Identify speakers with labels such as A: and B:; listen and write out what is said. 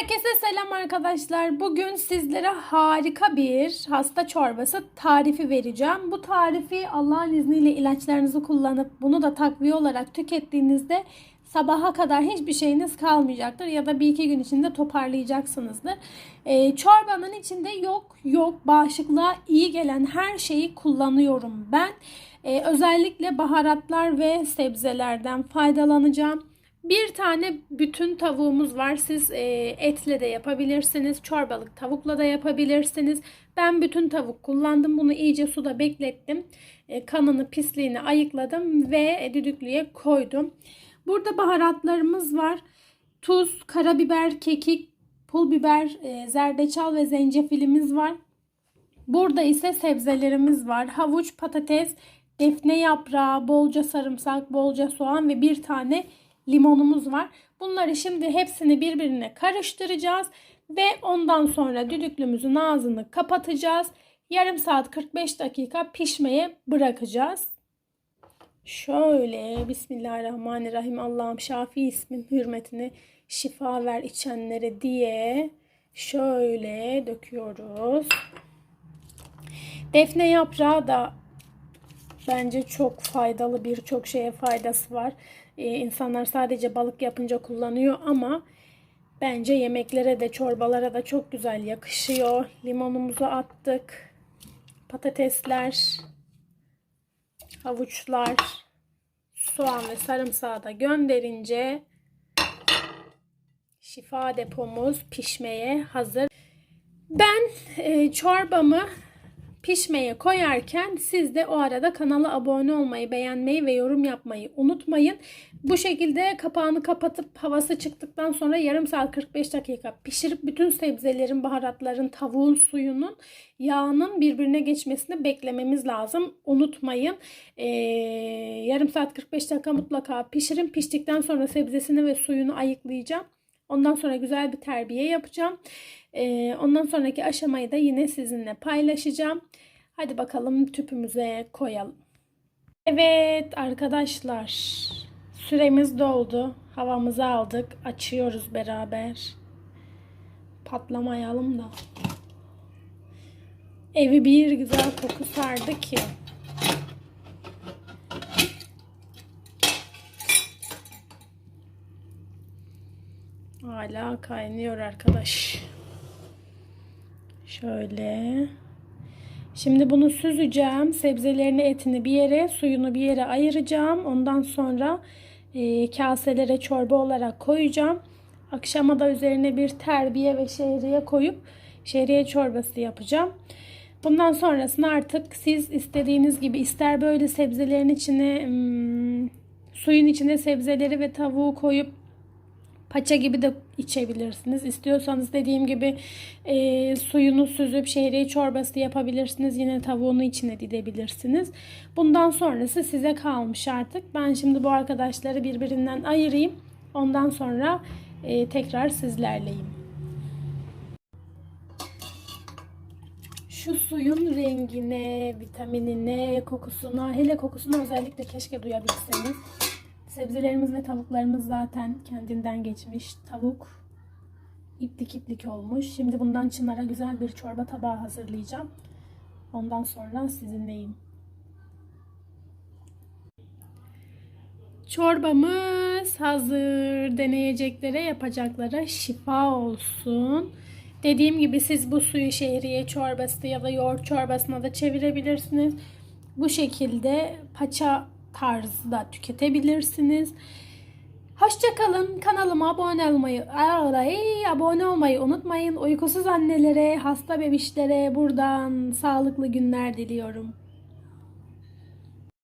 A: Herkese selam arkadaşlar. Bugün sizlere harika bir hasta çorbası tarifi vereceğim. Bu tarifi Allah'ın izniyle ilaçlarınızı kullanıp bunu da takviye olarak tükettiğinizde sabaha kadar hiçbir şeyiniz kalmayacaktır ya da bir iki gün içinde toparlayacaksınızdır. Ee, çorbanın içinde yok yok bağışıklığa iyi gelen her şeyi kullanıyorum ben. Ee, özellikle baharatlar ve sebzelerden faydalanacağım. Bir tane bütün tavuğumuz var. Siz e, etle de yapabilirsiniz. Çorbalık tavukla da yapabilirsiniz. Ben bütün tavuk kullandım. Bunu iyice suda beklettim. E, kanını, pisliğini ayıkladım ve düdüklüye koydum. Burada baharatlarımız var. Tuz, karabiber, kekik, pul biber, e, zerdeçal ve zencefilimiz var. Burada ise sebzelerimiz var. Havuç, patates, defne yaprağı, bolca sarımsak, bolca soğan ve bir tane limonumuz var. Bunları şimdi hepsini birbirine karıştıracağız ve ondan sonra düdüklümüzün ağzını kapatacağız. Yarım saat 45 dakika pişmeye bırakacağız. Şöyle Bismillahirrahmanirrahim Allah'ım Şafi ismin hürmetine şifa ver içenlere diye şöyle döküyoruz. Defne yaprağı da bence çok faydalı birçok şeye faydası var. Ee, insanlar sadece balık yapınca kullanıyor ama bence yemeklere de çorbalara da çok güzel yakışıyor. Limonumuzu attık. Patatesler, havuçlar, soğan ve sarımsağı da gönderince şifa depomuz pişmeye hazır. Ben e, çorbamı pişmeye koyarken siz de o arada kanala abone olmayı, beğenmeyi ve yorum yapmayı unutmayın. Bu şekilde kapağını kapatıp havası çıktıktan sonra yarım saat 45 dakika pişirip bütün sebzelerin, baharatların, tavuğun suyunun, yağının birbirine geçmesini beklememiz lazım. Unutmayın. Ee, yarım saat 45 dakika mutlaka pişirin. Piştikten sonra sebzesini ve suyunu ayıklayacağım. Ondan sonra güzel bir terbiye yapacağım. Ee, ondan sonraki aşamayı da yine sizinle paylaşacağım. Hadi bakalım tüpümüze koyalım. Evet arkadaşlar süremiz doldu. Havamızı aldık. Açıyoruz beraber. Patlamayalım da. Evi bir güzel koku sardı ki. Hala kaynıyor arkadaş. Şöyle. Şimdi bunu süzeceğim. Sebzelerini, etini bir yere, suyunu bir yere ayıracağım. Ondan sonra e, kaselere çorba olarak koyacağım. Akşama da üzerine bir terbiye ve şehriye koyup şehriye çorbası yapacağım. Bundan sonrasında artık siz istediğiniz gibi ister böyle sebzelerin içine hmm, suyun içine sebzeleri ve tavuğu koyup paça gibi de içebilirsiniz. İstiyorsanız dediğim gibi e, suyunu süzüp şehriye çorbası yapabilirsiniz. Yine tavuğunu içine didebilirsiniz. Bundan sonrası size kalmış artık. Ben şimdi bu arkadaşları birbirinden ayırayım. Ondan sonra e, tekrar sizlerleyim. Şu suyun rengine, vitaminine, kokusuna, hele kokusuna özellikle keşke duyabilseniz. Sebzelerimiz ve tavuklarımız zaten kendinden geçmiş. Tavuk iplik iplik olmuş. Şimdi bundan Çınar'a güzel bir çorba tabağı hazırlayacağım. Ondan sonra sizinleyim. Çorbamız hazır. Deneyeceklere, yapacaklara şifa olsun. Dediğim gibi siz bu suyu şehriye çorbası ya da yoğurt çorbasına da çevirebilirsiniz. Bu şekilde paça tarzda tüketebilirsiniz. Hoşçakalın. Kanalıma abone olmayı, ay, abone olmayı unutmayın. Uykusuz annelere, hasta bebişlere buradan sağlıklı günler diliyorum.